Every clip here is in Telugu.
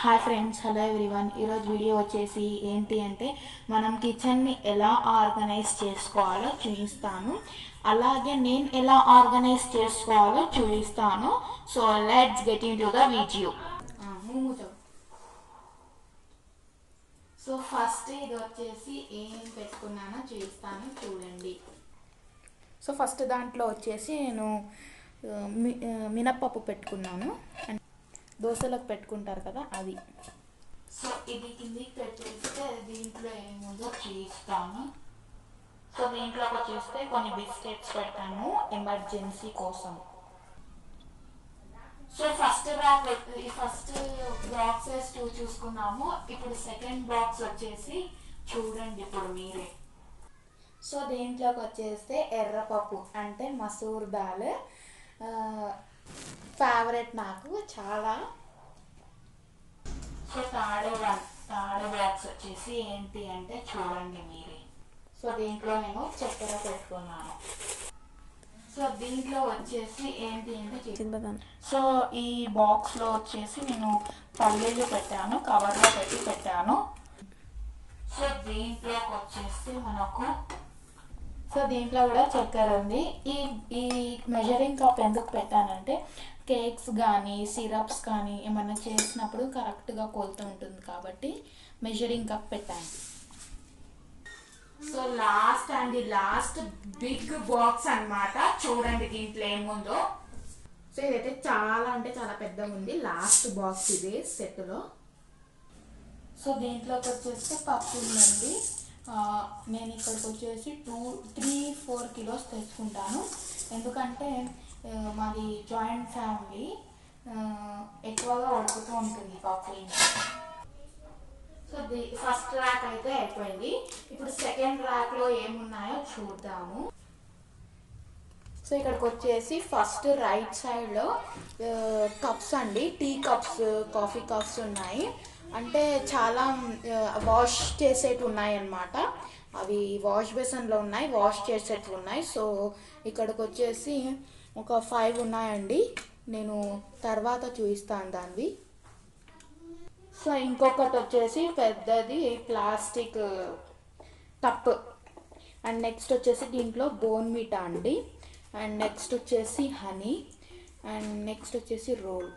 హాయ్ ఫ్రెండ్స్ హలో ఎవ్రీవన్ ఈరోజు వీడియో వచ్చేసి ఏంటి అంటే మనం కిచెన్ని ఎలా ఆర్గనైజ్ చేసుకోవాలో చూపిస్తాను. అలాగే నేను ఎలా ఆర్గనైజ్ చేసుకోవాలో చూపిస్తాను. So let's get into the video so first ఇది వచ్చేసి ఏం పెట్టుకున్నానో చూపిస్తాను. చూడండి. సో ఫస్ట్ దాంట్లో వచ్చేసి నేను మి- మినప్పప్పు పెట్టుకున్నాను. అండ్ దోశలకు పెట్టుకుంటారు కదా అది. సో ఇది కిందికి పెట్టేస్తే దీంట్లో ఏముందో చూస్తాను. సో దీంట్లోకి వచ్చేస్తే కొన్ని బిస్కెట్స్ పెట్టాను ఎమర్జెన్సీ కోసం. So first bag first boxes two చూసుకున్నాము. ఇప్పుడు సెకండ్ బాక్స్ వచ్చేసి చూడండి ఇప్పుడు మీరే. సో దీంట్లోకి వచ్చేస్తే ఎర్రపప్పు అంటే మసూర్ దాల్ ఫేవరెట్ నాకు చాలా. సో థర్డ్ థర్డ్ బాక్స్ వచ్చేసి ఏంటి అంటే చూడండి మీరే. సో దీంట్లో నేను చక్కెర పెట్టుకున్నాను. సో దీంట్లో వచ్చేసి ఏంటి అంటే సో ఈ బాక్స్లో వచ్చేసి నేను పల్లీలు పెట్టాను కవర్లో పెట్టి పెట్టాను. సో దీంట్లోకి వచ్చేసి మనకు సో దీంట్లో కూడా చక్కెర ఉంది. ఈ ఈ మెజరింగ్ కప్ ఎందుకు పెట్టానంటే కేక్స్ కానీ సిరప్స్ కానీ ఏమైనా చేసినప్పుడు కరెక్ట్గా కొలత ఉంటుంది కాబట్టి మెజరింగ్ కప్ పెట్టాను. So last and the last big box అన్నమాట. చూడండి దీంట్లో ఏముందో. సో ఇదైతే చాలా అంటే చాలా పెద్దగా ఉంది. లాస్ట్ బాక్స్ ఇది సెట్లో సో దీంట్లోకి వచ్చేసి పప్పు ఉందండి. నేను ఇక్కడికి వచ్చేసి టూ త్రీ ఫోర్ కిలోస్ తెచ్చుకుంటాను. ఎందుకంటే మాది జాయింట్ ఫ్యామిలీ. ఎక్కువగా ఉడుకుతూ ఉంటుంది పప్పు సో ది ఫస్ట్ ర్యాక్ అయితే అయిపోయింది. ఇప్పుడు సెకండ్ ర్యాక్లో ఏమున్నాయో చూద్దాము. సో ఇక్కడికి వచ్చేసి ఫస్ట్ రైట్ సైడ్లో కప్స్ అండి. టీ కప్స్ కాఫీ కప్స్ ఉన్నాయి. అంటే చాలా వాష్ చేసేటి ఉన్నాయి అన్నమాట అవి వాష్ బేసన్లో ఉన్నాయి వాష్ చేసేటివి ఉన్నాయి సో ఇక్కడికి వచ్చేసి ఒక ఫైవ్ ఉన్నాయండి. నేను తర్వాత చూపిస్తాను దాన్ని సో ఇంకొకటి వచ్చేసి పెద్దది ప్లాస్టిక్ కప్ అండ్ నెక్స్ట్ వచ్చేసి దీంట్లో బోన్ మీటా అండి. అండ్ నెక్స్ట్ వచ్చేసి హనీ అండ్ నెక్స్ట్ వచ్చేసి రోల్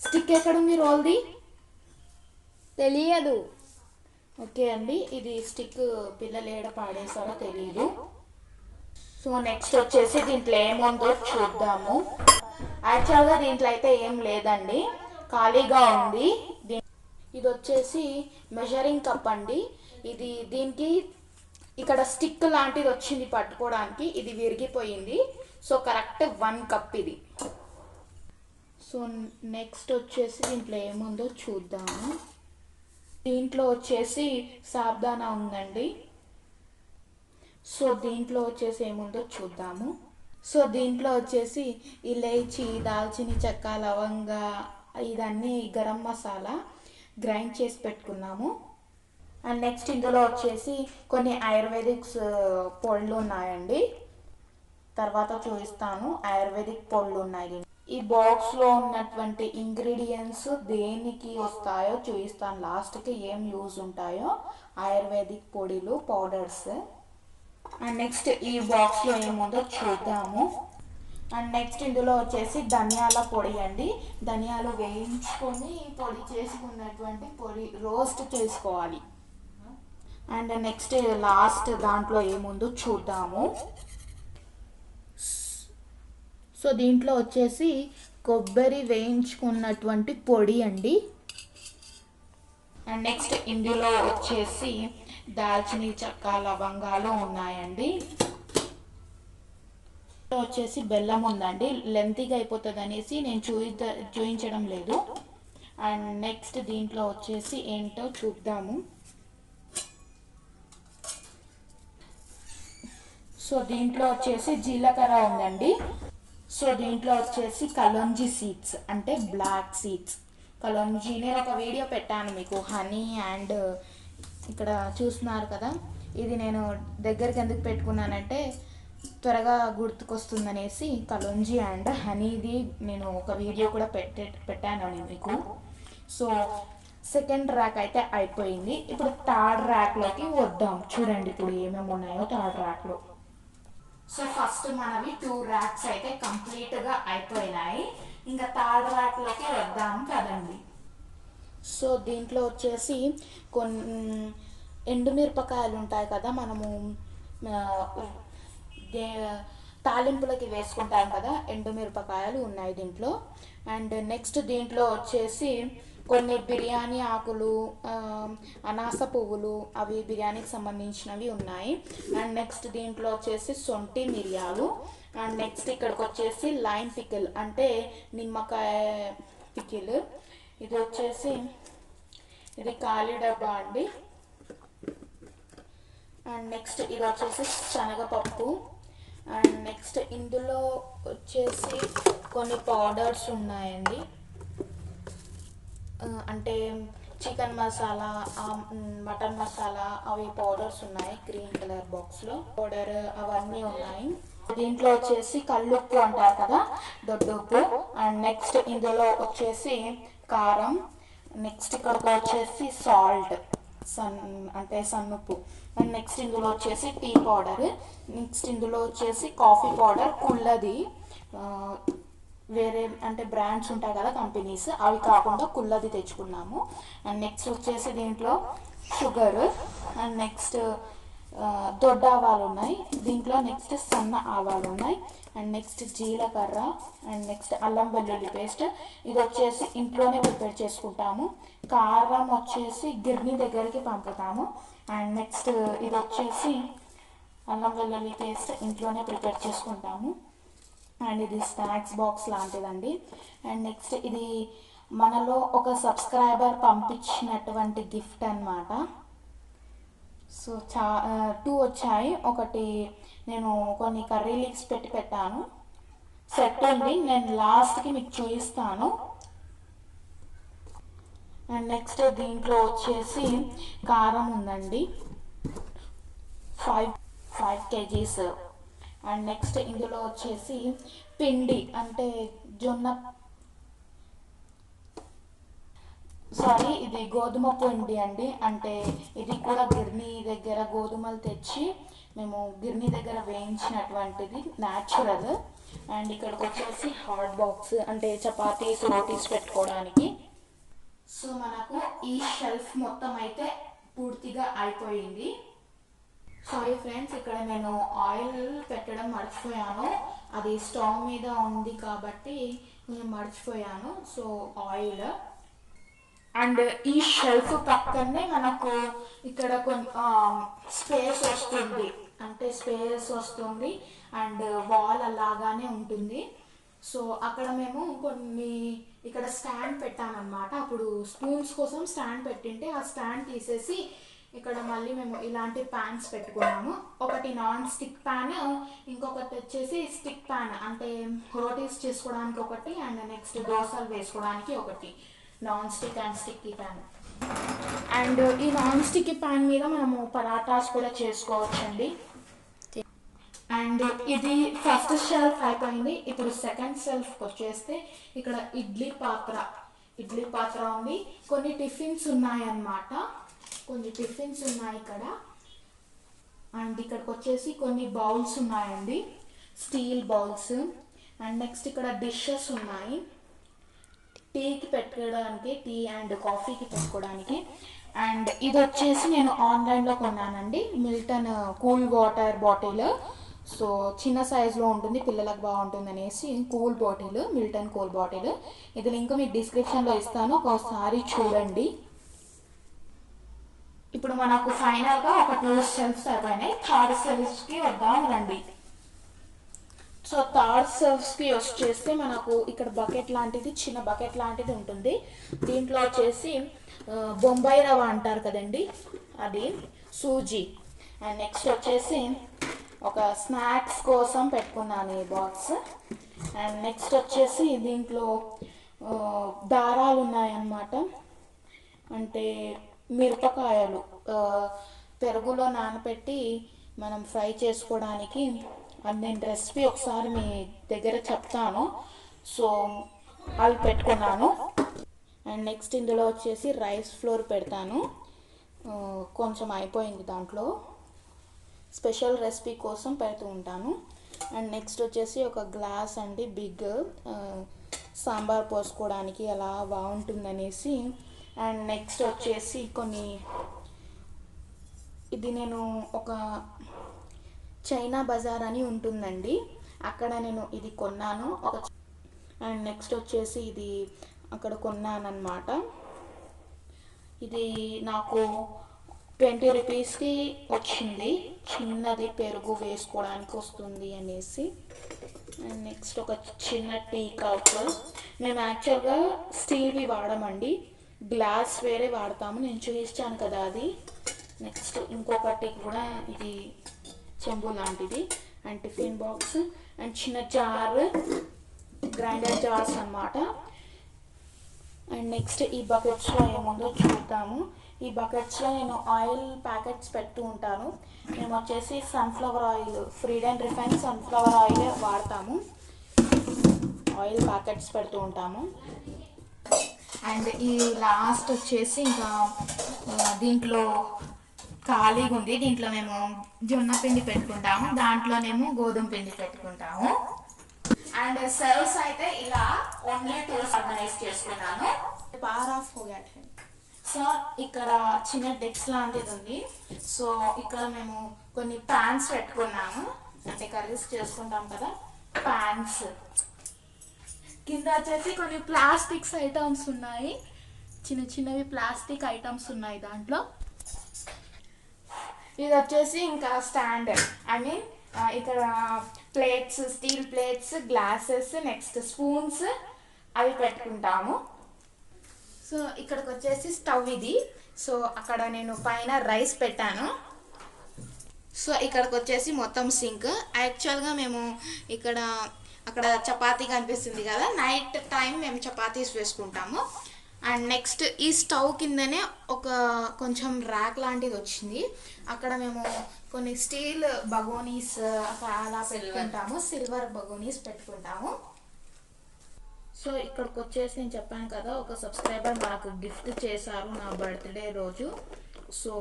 స్టిక్ ఎక్కడ ఉంది రోల్ది తెలియదు. ఓకే అండి ఇది స్టిక్ పిల్లలు ఏడ పాడేసారో తెలియదు సో నెక్స్ట్ వచ్చేసి దీంట్లో ఏముందో చూద్దాము. యాక్చువల్గా దీంట్లో అయితే ఏం లేదండి ఖాళీగా ఉంది. దీ- ఇది వచ్చేసి మెజరింగ్ కప్ అండి. ఇది దీనికి ఇక్కడ స్టిక్ లాంటిది వచ్చింది పట్టుకోవడానికి ఇది విరిగిపోయింది. సో కరెక్ట్ వన్ కప్ ఇది. సో నెక్స్ట్ వచ్చేసి దీంట్లో ఏముందో చూద్దాము. దీంట్లో వచ్చేసి సాబ్దానా ఉందండి. సో దీంట్లో వచ్చేసి ఏముందో చూద్దాము. సో దీంట్లో వచ్చేసి ఇలైచి దాల్చిన చెక్క లవంగ ఇదన్నీ గరం మసాలా గ్రైండ్ చేసి పెట్టుకున్నాము. అండ్ నెక్స్ట్ ఇందులో వచ్చేసి కొన్ని ఆయుర్వేదిక్స్ పొళ్ళు ఉన్నాయండి. తర్వాత చూపిస్తాను. ఆయుర్వేదిక్ పొళ్ళు ఉన్నాయి ఈ బాక్స్లో ఉన్నటువంటి ఇంగ్రీడియంట్స్ దేనికి వస్తాయో చూపిస్తాను. లాస్ట్కి ఏం యూజ్ ఉంటాయో. ఆయుర్వేదిక్ పొడిలు పౌడర్స్. అండ్ నెక్స్ట్ ఈ బాక్స్లో ఏముందో చూద్దాము. అండ్ నెక్స్ట్ ఇందులో వచ్చేసి ధనియాల పొడి అండి. ధనియాలు వేయించుకొని పొడి చేసుకున్నటువంటి పొడి రోస్ట్ చేసుకోవాలి. అండ్ నెక్స్ట్ లాస్ట్ దాంట్లో ఏముందో చూద్దాము. సో దీంట్లో వచ్చేసి కొబ్బరి వేయించుకున్నటువంటి పొడి అండి. అండ్ నెక్స్ట్ ఇందులో వచ్చేసి దాల్చిన చెక్క లవంగాలు ఉన్నాయండి. ఇందులో వచ్చేసి బెల్లం ఉందండి. లెంతీగా అయిపోతుంది అనేసి నేను చూయిద్ద చూపించడం లేదు. అండ్ నెక్స్ట్ దీంట్లో వచ్చేసి ఏంటో చూద్దాము. సో దీంట్లో వచ్చేసి జీలకర్ర ఉందండి. సో దీంట్లో వచ్చేసి కలోంజీ సీడ్స్ అంటే బ్లాక్ సీడ్స్ కలోంజీ నేను ఒక వీడియో పెట్టాను మీకు హనీ అండ్ ఇక్కడ చూస్తున్నారు కదా. ఇది నేను దగ్గరికి ఎందుకు పెట్టుకున్నానంటే త్వరగా గుర్తుకొస్తుందనేసి కలోంజీ అండ్ హనీది నేను ఒక వీడియో కూడా పెట్టే పెట్టాను నేను మీకు. సో సెకండ్ ర్యాక్ అయితే అయిపోయింది. ఇప్పుడు థర్డ్ ర్యాక్లోకి వద్దాం. చూడండి ఇప్పుడు ఏమేమి ఉన్నాయో థర్డ్ ర్యాక్లో సో ఫస్ట్ మనవి టూ ర్యాక్స్ అయితే కంప్లీట్గా అయిపోయినాయి. ఇంకా థర్డ్ ర్యాక్లోకి వద్దాము కదండి. సో దీంట్లో వచ్చేసి కొన్ని ఎండుమిరపకాయలు ఉంటాయి కదా మనము తాలింపులకి వేసుకుంటాం కదా ఎండుమిరపకాయలు ఉన్నాయి దీంట్లో. అండ్ నెక్స్ట్ దీంట్లో వచ్చేసి కొన్ని బిర్యానీ ఆకులు అనాస పువ్వులు అవి బిర్యానీకి సంబంధించినవి ఉన్నాయి. అండ్ నెక్స్ట్ దీంట్లో వచ్చేసి సొంటి మిరియాలు. అండ్ నెక్స్ట్ ఇక్కడికి వచ్చేసి లైమ్ పికిల్ అంటే నిమ్మకాయ పికిల్. ఇది వచ్చేసి ఇది ఖాళీ డబ్బా అండి. అండ్ నెక్స్ట్ ఇది వచ్చేసి శనగపప్పు. అండ్ నెక్స్ట్ ఇందులో వచ్చేసి కొన్ని పౌడర్స్ ఉన్నాయండి. అంటే చికెన్ మసాలా మటన్ మసాలా అవి పౌడర్స్ ఉన్నాయి గ్రీన్ కలర్ బాక్స్లో. పౌడర్ అవన్నీ ఉన్నాయి. దీంట్లో వచ్చేసి కళ్ళుప్పు అంటారు కదా దొడ్డుప్పు. అండ్ నెక్స్ట్ ఇందులో వచ్చేసి కారం. నెక్స్ట్ ఇక్కడికి వచ్చేసి సాల్ట్ సన్ అంటే సన్నుప్పు. అండ్ నెక్స్ట్ ఇందులో వచ్చేసి టీ పౌడర్. నెక్స్ట్ ఇందులో వచ్చేసి కాఫీ పౌడర్ కుల్లది వేరే అంటే బ్రాండ్స్ ఉంటాయి కదా కంపెనీస్ అవి కాకుండా కుల్లది తెచ్చుకున్నాము. అండ్ నెక్స్ట్ వచ్చేసి దీంట్లో షుగర్ అండ్ నెక్స్ట్ దొడ్డ ఆవాలు ఉన్నాయి. దీంట్లో నెక్స్ట్ సన్న ఆవాలు ఉన్నాయి. అండ్ నెక్స్ట్ జీలకర్ర అండ్ నెక్స్ట్ అల్లం వెల్లుల్లి పేస్ట్. ఇది వచ్చేసి ఇంట్లోనే ప్రిపేర్ చేసుకుంటాము. కారం వచ్చేసి గిర్ని దగ్గరికి పంపుతాము. అండ్ నెక్స్ట్ ఇది వచ్చేసి అల్లం వెల్లుల్లి పేస్ట్ ఇంట్లోనే ప్రిపేర్ చేసుకుంటాము. అండ్ ఇది స్నాక్స్ బాక్స్ లాంటిదండి. అండ్ నెక్స్ట్ ఇది మనలో ఒక సబ్స్క్రైబర్ పంపించినటువంటి గిఫ్ట్ అన్నమాట. సో చా టూ వచ్చాయి. ఒకటి నేను కొన్ని కర్రీ లీక్స్ పెట్టి పెట్టాను. సెట్ ఉంది. నేను లాస్ట్కి మీకు చూపిస్తాను. అండ్ నెక్స్ట్ దీంట్లో వచ్చేసి కారం ఉందండి. Five five kgs. And next ఇందులో వచ్చేసి పిండి అంటే జొన్న. సారీ ఇది గోధుమ పిండి అండి. అంటే ఇది కూడా గిర్ని దగ్గర గోధుమలు తెచ్చి మేము గిర్ని దగ్గర వేయించినటువంటిది న్యాచురల్ అండ్ ఇక్కడికి వచ్చేసి హాట్ బాక్స్ అంటే చపాతీస్ రోటీస్ పెట్టుకోవడానికి. సో మనకు ఈ షెల్ఫ్ మొత్తం అయితే పూర్తిగా అయిపోయింది. సారీ ఫ్రెండ్స్ ఇక్కడ నేను ఆయిల్ పెట్టడం మర్చిపోయాను. అది స్టవ్ మీద ఉంది కాబట్టి నేను మర్చిపోయాను. సో ఆయిల్ అండ్ ఈ షెల్ఫ్ పక్కనే మనకు ఇక్కడ కొన్ని స్పేస్ వస్తుంది. అంటే స్పేస్ వస్తుంది. అండ్ వాల్ అలాగానే ఉంటుంది. సో అక్కడ మేము కొన్ని ఇక్కడ స్టాండ్ పెట్టామన్నమాట అప్పుడు స్పూన్స్ కోసం స్టాండ్ పెట్టింటే ఆ స్టాండ్ తీసేసి ఇక్కడ మళ్ళీ మేము ఇలాంటి ప్యాన్స్ పెట్టుకున్నాము. ఒకటి నాన్ స్టిక్ ప్యాన్ ఇంకొకటి వచ్చేసి స్టిక్ ప్యాన్ అంటే రోటీస్ చేసుకోవడానికి ఒకటి అండ్ నెక్స్ట్ దోశలు వేసుకోవడానికి ఒకటి. Non stick and sticky pan and ఈ నాన్ స్టిక్ ప్యాన్ మీద మనము పరాటాస్ కూడా చేసుకోవచ్చండి. అండ్ ఇది ఫస్ట్ షెల్ఫ్ అయిపోయింది. ఇప్పుడు సెకండ్ షెల్ఫ్కి వచ్చేస్తే ఇక్కడ ఇడ్లీ పాత్ర. ఇడ్లీ పాత్ర ఉంది. కొన్ని టిఫిన్స్ ఉన్నాయన్నమాట. కొన్ని టిఫిన్స్ ఉన్నాయి ఇక్కడ. అండ్ ఇక్కడికి వచ్చేసి కొన్ని బౌల్స్ ఉన్నాయండి. Steel bowls. అండ్ నెక్స్ట్ ఇక్కడ డిషెస్ ఉన్నాయి. టీకి పెట్టుకోవడానికి టీ అండ్ కాఫీకి పెట్టుకోవడానికి. అండ్ ఇది వచ్చేసి నేను ఆన్లైన్లో కొన్నానండి. Milton cool water bottle. So చిన్న సైజులో ఉంటుంది పిల్లలకు బాగుంటుంది అనేసి cool bottle Milton cool bottle. ఇది లింక్ మీకు డిస్క్రిప్షన్లో ఇస్తాను. ఒకసారి చూడండి. ఇప్పుడు మనకు ఫైనల్గా ఒక టూ సెల్ఫ్స్ అయిపోయినాయి. థర్డ్ సెల్ఫ్స్కి వద్దాం రండి. సో థర్డ్ సెల్ఫ్స్కి వచ్చేస్తే మనకు ఇక్కడ బకెట్ లాంటిది చిన్న బకెట్ లాంటిది ఉంటుంది. దీంట్లో వచ్చేసి బొంబాయి రవ్వ అంటారు కదండి. అది సూజీ. అండ్ నెక్స్ట్ వచ్చేసి ఒక స్నాక్స్ కోసం పెట్టుకున్నాను ఈ బాక్స్ అండ్ నెక్స్ట్ వచ్చేసి దీంట్లో దారాలు ఉన్నాయన్నమాట. అంటే మిరపకాయలు పెరుగులో నానబెట్టి మనం ఫ్రై చేసుకోవడానికి అది నేను రెసిపీ ఒకసారి మీ దగ్గర చెప్తాను. సో అవి పెట్టుకున్నాను. అండ్ నెక్స్ట్ ఇందులో వచ్చేసి రైస్ ఫ్లోర్ పెడతాను. కొంచెం అయిపోయింది దాంట్లో. స్పెషల్ రెసిపీ కోసం పెడుతూ ఉంటాను. అండ్ నెక్స్ట్ వచ్చేసి ఒక గ్లాస్ అండి బిగ్ సాంబార్ పోసుకోవడానికి అలా బాగుంటుందనేసి అండ్ నెక్స్ట్ వచ్చేసి కొన్ని ఇది నేను ఒక చైనా బజార్ అని ఉంటుందండి. అక్కడ నేను ఇది కొన్నాను. ఒక అండ్ నెక్స్ట్ వచ్చేసి ఇది అక్కడ కొన్నానమాట ఇది నాకు ట్వంటీ రూపీస్కి వచ్చింది. చిన్నది పెరుగు వేసుకోవడానికి వస్తుంది అనేసి. అండ్ నెక్స్ట్ ఒక చిన్న టీ కప్. మేము యాక్చువల్గా స్టీల్వి వాడమండి. గ్లాస్ వేరే వాడతాము నేను చూపించాను కదా అది. నెక్స్ట్ ఇంకొకటి కూడా ఇది చెంబు లాంటిది. అండ్ టిఫిన్ బాక్స్ అండ్ చిన్న జార్ గ్రైండర్ జార్స్ అన్నమాట. అండ్ నెక్స్ట్ ఈ బకెట్స్లో ఏముందో చూద్దాము. ఈ బకెట్స్లో నేను ఆయిల్ ప్యాకెట్స్ పెడుతూ ఉంటాను. మేము వచ్చేసి సన్ఫ్లవర్ ఆయిల్ ఫ్రీడ్ అండ్ రిఫైన్ సన్ఫ్లవర్ ఆయిల్ వాడతాము. ఆయిల్ ప్యాకెట్స్ పెడుతూ ఉంటాము. అండ్ ఈ లాస్ట్ వచ్చేసి ఇంకా దీంట్లో ఖాళీగా ఉంది. దీంట్లో మేము జొన్న పిండి పెట్టుకుంటాము. దాంట్లోనేమో గోధుమ పిండి పెట్టుకుంటాము. అండ్ సర్వ్స్ అయితే ఇలా ఓన్లీ టూల్స్ ఆర్గనైజ్ చేసుకున్నాను బార్ ఆఫ్ సో ఇక్కడ చిన్న డెక్స్ లాంటిది ఉంది. సో ఇక్కడ మేము కొన్ని ప్యాన్స్ పెట్టుకున్నాము. అంటే కర్రీస్ చేసుకుంటాం కదా. ప్యాన్స్ కింద వచ్చేసి కొన్ని ప్లాస్టిక్స్ ఐటమ్స్ ఉన్నాయి. చిన్న చిన్నవి ప్లాస్టిక్ ఐటమ్స్ ఉన్నాయి దాంట్లో. ఇది వచ్చేసి ఇంకా స్టాండ్. ఐ మీన్ ఇక్కడ plates steel plates glasses next spoons అవి పెట్టుకుంటాము. సో ఇక్కడికి వచ్చేసి స్టవ్ ఇది. సో అక్కడ నేను పైన రైస్ పెట్టాను. సో ఇక్కడికి వచ్చేసి మొత్తం సింక్. యాక్చువల్గా మేము ఇక్కడ అక్కడ చపాతీ కనిపిస్తుంది కదా నైట్ టైం మేము చపాతీస్ వేసుకుంటాము. అండ్ నెక్స్ట్ ఈ స్టవ్ కిందనే ఒక కొంచెం ర్యాక్ లాంటిది వచ్చింది. అక్కడ మేము కొన్ని స్టీల్ బగోనీస్ అలా పెట్టుకుంటాము సిల్వర్ బగోనీస్ పెట్టుకుంటాము. సో ఇక్కడికి వచ్చేసి నేను చెప్పాను కదా ఒక సబ్స్క్రైబర్ నాకు గిఫ్ట్ చేశారు నా బర్త్డే రోజు. సో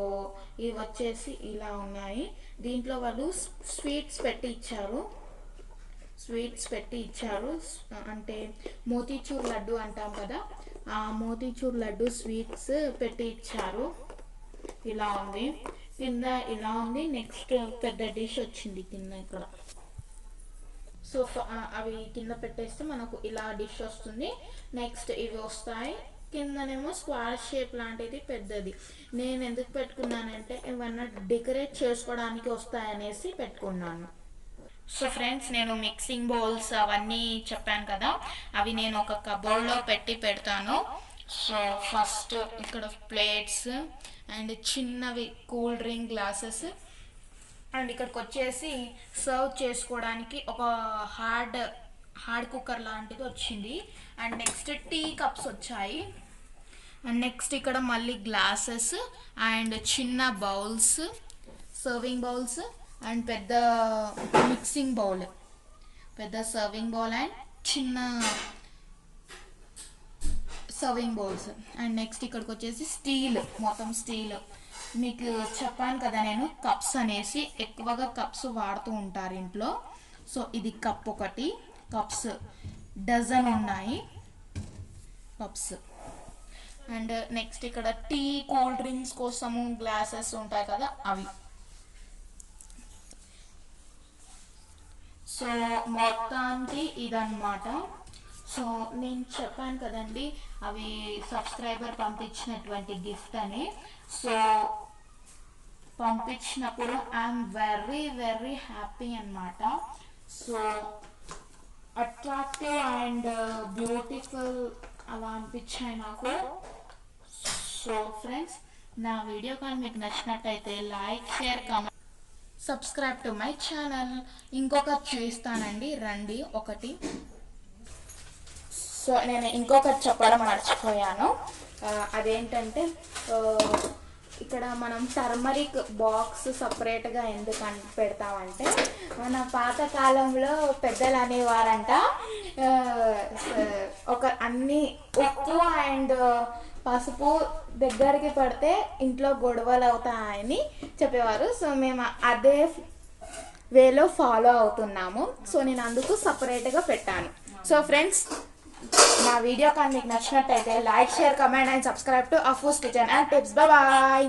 ఇవి వచ్చేసి ఇలా ఉన్నాయి. దీంట్లో వాళ్ళు స్వీట్స్ పెట్టి ఇచ్చారు. స్వీట్స్ పెట్టి ఇచ్చారు. అంటే మోతీచూర్ లడ్డు అంటాం కదా ఆ మోతీచూర్ లడ్డు స్వీట్స్ పెట్టి ఇచ్చారు. ఇలా ఉంది. కింద ఇలా ఉంది. నెక్స్ట్ పెద్ద డిష్ వచ్చింది కింద ఇక్కడ. సో అవి కింద పెట్టేస్తే మనకు ఇలా డిష్ వస్తుంది. నెక్స్ట్ ఇవి వస్తాయి. కిందనేమో స్క్వార్ షేప్ లాంటిది పెద్దది. నేను ఎందుకు పెట్టుకున్నానంటే ఏమన్నా డెకరేట్ చేసుకోవడానికి వస్తాయనేసి పెట్టుకున్నాను. సో ఫ్రెండ్స్ నేను మిక్సింగ్ బౌల్స్ అవన్నీ చెప్పాను కదా అవి నేను ఒక కబోర్డ్లో పెట్టి పెడతాను. సో ఫస్ట్ ఇక్కడ ప్లేట్స్ అండ్ చిన్నవి కూల్ డ్రింక్ గ్లాసెస్ అండ్ ఇక్కడికి వచ్చేసి సర్వ్ చేసుకోవడానికి ఒక హార్డ్ హార్డ్ కుక్కర్ లాంటిది వచ్చింది. అండ్ నెక్స్ట్ టీ కప్స్ వచ్చాయి. అండ్ నెక్స్ట్ ఇక్కడ మళ్ళీ గ్లాసెస్ అండ్ చిన్న బౌల్స్ సర్వింగ్ బౌల్స్ అండ్ పెద్ద మిక్సింగ్ బౌల్. పెద్ద సర్వింగ్ బౌల్ అండ్ చిన్న సర్వింగ్ బౌల్స్. అండ్ నెక్స్ట్ ఇక్కడికి వచ్చేసి స్టీల్ మొత్తం స్టీల్. మీకు చెప్పాను కదా నేను కప్స్ అనేసి ఎక్కువగా కప్స్ వాడుతూ ఉంటారు ఇంట్లో. సో ఇది కప్ ఒకటి కప్స్ డజన్ ఉన్నాయి. కప్స్. అండ్ నెక్స్ట్ ఇక్కడ టీ కూల్ డ్రింక్స్ కోసము గ్లాసెస్ ఉంటాయి కదా అవి. సో మొత్తానికి ఇదన్నమాట. సో నేను చెప్పాను కదండి అవి సబ్స్క్రైబర్ పంపించినటువంటి గిఫ్ట్ అని. సో పంపించినప్పుడు ఐఎమ్ వెరీ వెరీ హ్యాపీ అన్నమాట. సో అట్రాక్టివ్ అండ్ బ్యూటిఫుల్ అలా అనిపించాయి నాకు. సో ఫ్రెండ్స్ నా వీడియో కానీ మీకు నచ్చినట్టయితే like share comment subscribe to my channel ఇంకొకటి చూపిస్తానండి రండి. ఒకటి. సో నేను ఇంకొకటి చెప్పడం మర్చిపోయాను. అదేంటంటే ఇక్కడ మనం టర్మరిక్ బాక్స్ సపరేట్గా ఎందుకు అని పెడతామంటే మన పాతకాలంలో పెద్దలు అనేవారంట ఒక అన్ని ఉప్పు అండ్ పసుపు దగ్గరికి పడితే ఇంట్లో గొడవలు అవుతాయని చెప్పేవారు. సో మేము అదే వేలో ఫాలో అవుతున్నాము. సో నేను అందుకు సపరేట్గా పెట్టాను. సో ఫ్రెండ్స్ మా వీడియో కానీ మీకు నచ్చినట్టయితే like share comment and subscribe to అఫూస్ kitchen and tips. Bye.